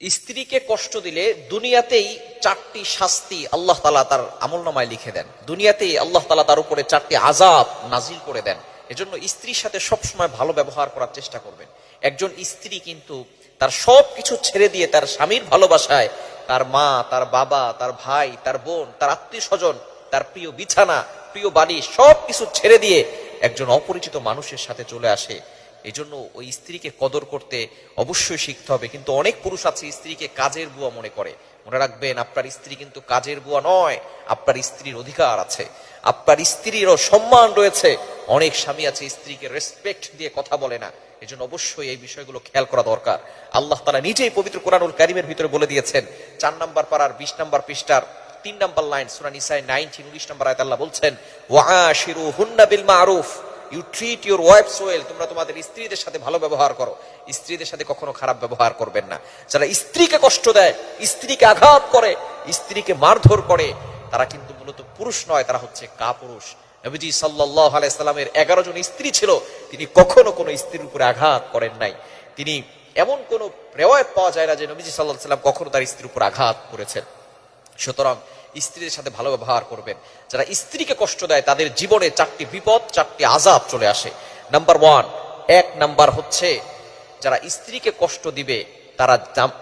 স্ত্রীকে কষ্ট দিলে দুনিয়াতেই চারটি শাস্তি আল্লাহ তালা তার আমল নামায় লিখে দেন। দুনিয়াতেই আল্লাহ তালা তার উপরে চারটি আজাব নাজিল করে দেন। এজন্য স্ত্রীর সাথে সবসময় ভালো ব্যবহার করার চেষ্টা করবেন। একজন স্ত্রী কিন্তু তার সব কিছু ছেড়ে দিয়ে তার স্বামীর ভালোবাসায় তার মা, তার বাবা, তার ভাই, তার বোন, তার আত্মীয় স্বজন তার প্রিয় বিছানা, প্রিয় বাড়ি সব কিছু ছেড়ে দিয়ে একজন অপরিচিত মানুষের সাথে চলে আসে। এই জন্য ওই স্ত্রীকে কদর করতে অবশ্যই শিখতে হবে। কিন্তু অনেক পুরুষ আছে, স্ত্রীকে কাজের বুয়া মনে করে। মনে রাখবেন, আপনার স্ত্রী কিন্তু কাজের বুয়া নয়, আপনার স্ত্রীর অধিকার আছে। আপনার স্ত্রীরও সম্মান রয়েছে। অনেক স্বামী আছে, স্ত্রীকে রেসপেক্ট দিয়ে কথা বলে না। এই জন্য অবশ্যই এই বিষয়গুলো খেয়াল করা দরকার। আল্লাহ তালা নিজেই পবিত্র কোরআনুল কারিমের ভিতরে বলে দিয়েছেন, চার নাম্বার পাড়ার বিশ নাম্বার পৃষ্ঠার তিন নাম্বার লাইন সুরান ইসাই নাইনটিন, উনিশ নাম্বার আয়াত আল্লাহ বলছেন ওয়াশিরু হুন্না বিল মারুফ। You treat your wives well তোমরা তোমাদের স্ত্রীদের সাথে ভালো ব্যবহার করো। স্ত্রীদের সাথে কখনো খারাপ ব্যবহার করবেন না। যারা স্ত্রীকে কষ্ট দেয়, স্ত্রীকে আঘাত করে, স্ত্রীকে মারধর করে, তারা কিন্তু মূলত পুরুষ নয়, তারা হচ্ছে কাপুরুষ। নবীজি সাল্লাহ আলাইসাল্লামের এগারো জন স্ত্রী ছিল, তিনি কখনো কোনো স্ত্রীর উপরে আঘাত করেন নাই। তিনি এমন কোন রেওয়ায়ত পাওয়া যায় না যে নবীজি সাল্লাহ সাল্লাম কখনো তার স্ত্রীর উপর আঘাত করেছেন। সুতরাং স্ত্রীদের সাথে ভালো ব্যবহার করবেন। যারা স্ত্রীকে কষ্ট দেয়, তাদের জীবনে চারটি বিপদ, চারটি আজাব চলে আসে। নাম্বার ওয়ান এক নাম্বার হচ্ছে, যারা স্ত্রীকে কষ্ট দিবে, তারা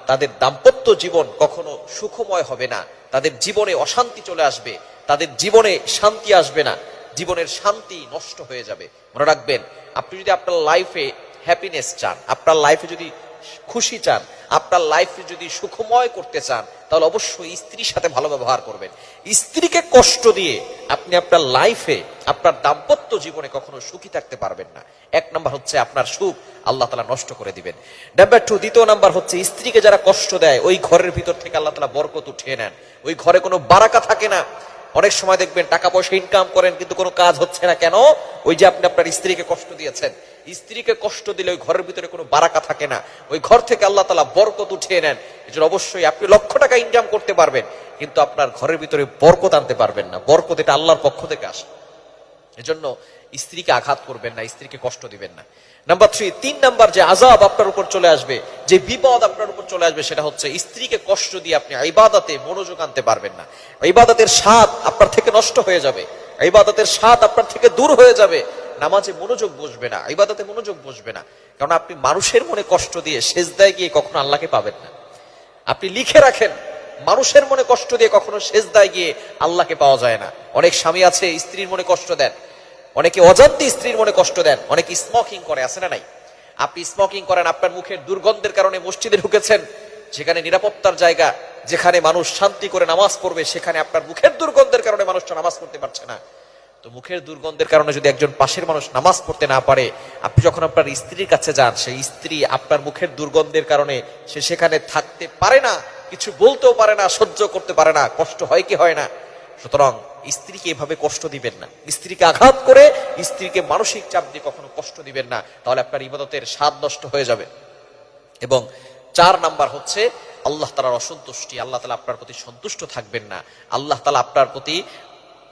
তাদের দাম্পত্য জীবন কখনো সুখময় হবে না। তাদের জীবনে অশান্তি চলে আসবে, তাদের জীবনে শান্তি আসবে না। জীবনের শান্তি নষ্ট হয়ে যাবে। মনে রাখবেন, আপনি যদি আপনার লাইফে হ্যাপিনেস চান, আপনার লাইফে যদি খুশি চান, আপনার লাইফে যদি সুখময় করতে চান, তাহলে অবশ্যই স্ত্রীর সাথে ভালো ব্যবহার করবেন। স্ত্রীকে কষ্ট দিয়ে আপনি আপনার লাইফে আপনার দাম্পত্য জীবনে কখনো সুখী থাকতে পারবেন না। এক নাম্বার হচ্ছে আপনার সুখ, আল্লাহ তালা নষ্ট করে দিবেন। নাম্বার টু দ্বিতীয় নাম্বার হচ্ছে স্ত্রীকে যারা কষ্ট দেয়, ওই ঘরের ভিতর থেকে আল্লাহ তালা বরকত উঠিয়ে নেন। ওই ঘরে কোনো বারাকা থাকে না। অনেক সময় দেখবেন টাকা পয়সা ইনকাম করেন, কিন্তু কোনো কাজ হচ্ছে না। কেন? ওই যে আপনি আপনার স্ত্রীকে কষ্ট দিয়েছেন। স্ত্রীকে কষ্ট দিলে ওই ঘরের ভিতরে কোনো বারাকা থাকে না। ওই ঘর থেকে আল্লাহ তালা বরকত উঠিয়ে নেন। এজন্য অবশ্যই আপনি লক্ষ টাকা ইনকাম করতে পারবেন, কিন্তু আপনার ঘরের ভিতরে বরকত আনতে পারবেন না। বরকত এটা আল্লাহর পক্ষ থেকে আসে। এজন্য স্ত্রীকে আঘাত করবেন না, স্ত্রীকে কষ্ট দিবেন না। নাম্বার থ্রি তিন নাম্বার যে আজাব আপনার উপর চলে আসবে, যে বিপদ আপনার উপর চলে আসবে, সেটা হচ্ছে স্ত্রীকে কষ্ট দিয়ে আপনি ইবাদতে মনোযোগ আনতে পারবেন না। ইবাদতের স্বাদ আপনার থেকে নষ্ট হয়ে যাবে। ইবাদতের স্বাদ আপনার থেকে দূর হয়ে যাবে। নামাজে মনোযোগ বসবে না, ইবাদতে মনোযোগ বসবে না। কারণ আপনি মানুষের মনে কষ্ট দিয়ে শেষদায় গিয়ে কখনো আল্লাহকে পাবেন না। আপনি লিখে রাখেন, মানুষের মনে কষ্ট দিয়ে কখনো শেষদায় গিয়ে আল্লাহকে পাওয়া যায় না। অনেক স্বামী আছে, স্ত্রীর মনে কষ্ট দেন। অনেকে অজান্তে স্ত্রীর মনে কষ্ট দেন, অনেকে স্মোকিং করে, আছে না নাই? আপনি স্মোকিং করেন, আপনার মুখের দুর্গন্ধের কারণে মসজিদে ঢুকেছেন, যেখানে নিরাপত্তার জায়গা, যেখানে মানুষ শান্তি করে নামাজ পড়বে, সেখানে আপনার মুখের দুর্গন্ধের কারণে মানুষটা নামাজ পড়তে পারছে না। তো মুখের দুর্গন্ধের কারণে যদি একজন পাশের মানুষ নামাজ পড়তে না পারে, আপনি যখন আপনার স্ত্রীর কাছে যান, সেই স্ত্রী আপনার মুখের দুর্গন্ধের কারণে সে সেখানে থাকতে পারে না, কিছু বলতেও পারে না, সহ্য করতে পারে না, কষ্ট হয় কি হয় না সুতরাং স্ত্রীকে এভাবে কষ্ট দিবেন না। স্ত্রীকে আঘাত করে স্ত্রীকে মানসিক চাপ দিয়ে কখনো কষ্ট দিবেন না, তাহলে আপনার ইবাদতের স্বাদ নষ্ট হয়ে যাবে। এবং চার নাম্বার হচ্ছে, আল্লাহ তালার অসন্তুষ্টি, আল্লাহ তালা আপনার প্রতি সন্তুষ্ট থাকবেন না। আল্লাহ তালা আপনার প্রতি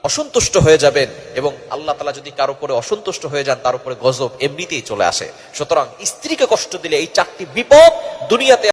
অসন্তুষ্ট হয়ে যাবেন এবং আল্লাহ তালা যদি কারও উপরে অসন্তুষ্ট হয়ে যান, তার উপরে গজব এমনিতেই চলে আসে। সুতরাং স্ত্রীকে কষ্ট দিলে এই চারটি বিপদ দুনিয়াতে